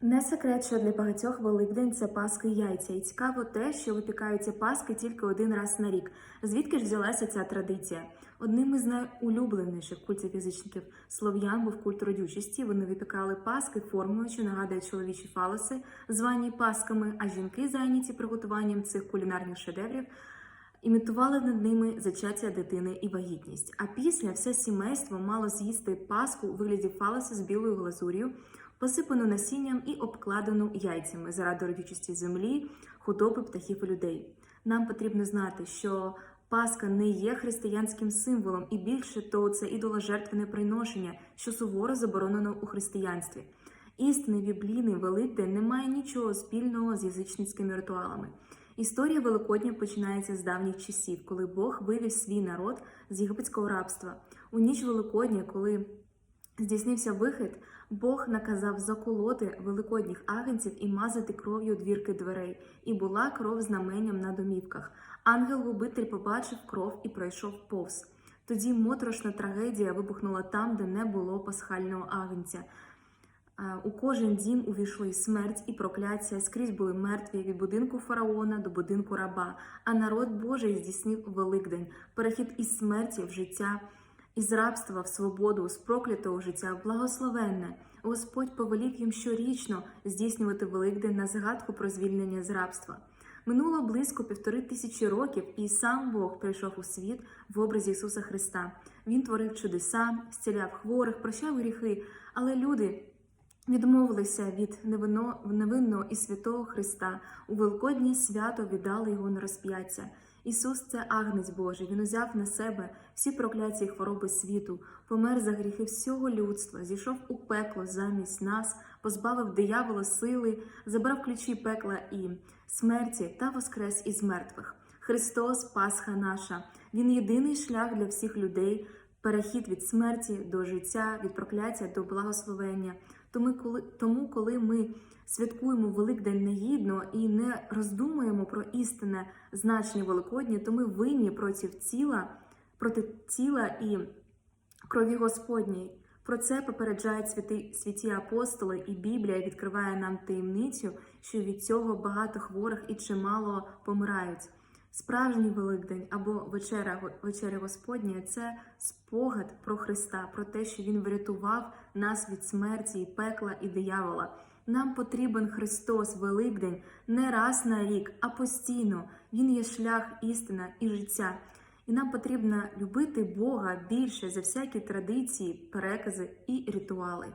Не секрет, що для багатьох Великдень це паски яйця. І цікаво те, що випікаються паски тільки один раз на рік. Звідки ж взялася ця традиція? Одним із найулюбленіших культів язичників слов'ян був культ родючості. Вони випікали паски формою, що нагадує чоловічі фалоси, звані пасками, а жінки, зайняті приготуванням цих кулінарних шедеврів, імітували над ними зачаття дитини і вагітність. А після все сімейство мало з'їсти паску у вигляді фалоса з білою глазур'ю, посипану насінням і обкладену яйцями заради родючості землі, худоби птахів і людей. Нам потрібно знати, що Пасха не є християнським символом, і більше того, це ідоложертвене приношення, що суворо заборонено у християнстві. Істинний біблійний Великдень не має нічого спільного з язичницькими ритуалами. Історія Великодня починається з давніх часів, коли Бог вивів свій народ з єгипетського рабства. У ніч Великодня, коли здійснився вихід, Бог наказав заколоти великодніх агнців і мазати кров'ю двірки дверей, і була кров знаменням на домівках. Ангел-губитель побачив кров і пройшов повз. Тоді моторошна трагедія вибухнула там, де не було пасхального агнця. Е, У кожен дім увійшли смерть і прокляття, скрізь були мертві від будинку фараона до будинку раба. А народ Божий здійснив Великдень, перехід із смерті в життя, із рабства в свободу, з проклятого життя благословенне. Господь повелів їм щорічно здійснювати Великдень на згадку про звільнення з рабства. Минуло близько півтори тисячі років, і сам Бог прийшов у світ в образі Ісуса Христа. Він творив чудеса, зціляв хворих, прощав гріхи, але люди відмовилися від невинно- невинного і святого Христа. У Великоднє свято віддали його на розп'яття. Ісус це агнець Божий. Він узяв на себе всі прокляті і хвороби світу, помер за гріхи всього людства, зійшов у пекло замість нас, позбавив диявола сили, забрав ключі пекла і смерті та воскрес із мертвих. Христос, Пасха наша, Він єдиний шлях для всіх людей, перехід від смерті до життя, від прокляття до благословення. Тому, коли, тому, коли ми святкуємо Великдень негідно і не роздумуємо про істинне значення Великодня, то ми винні проти тіла, проти тіла і крові Господній. Про це попереджають святі, святі апостоли, і Біблія відкриває нам таємницю, що від цього багато хворих і чимало помирають. Справжній Великдень або вечеря, вечеря Господня це спогад про Христа, про те, що Він врятував нас від смерті, і пекла і диявола. Нам потрібен Христос, Великдень, не раз на рік, а постійно. Він є шлях, істина і життя. І нам потрібно любити Бога більше за всякі традиції, перекази і ритуали.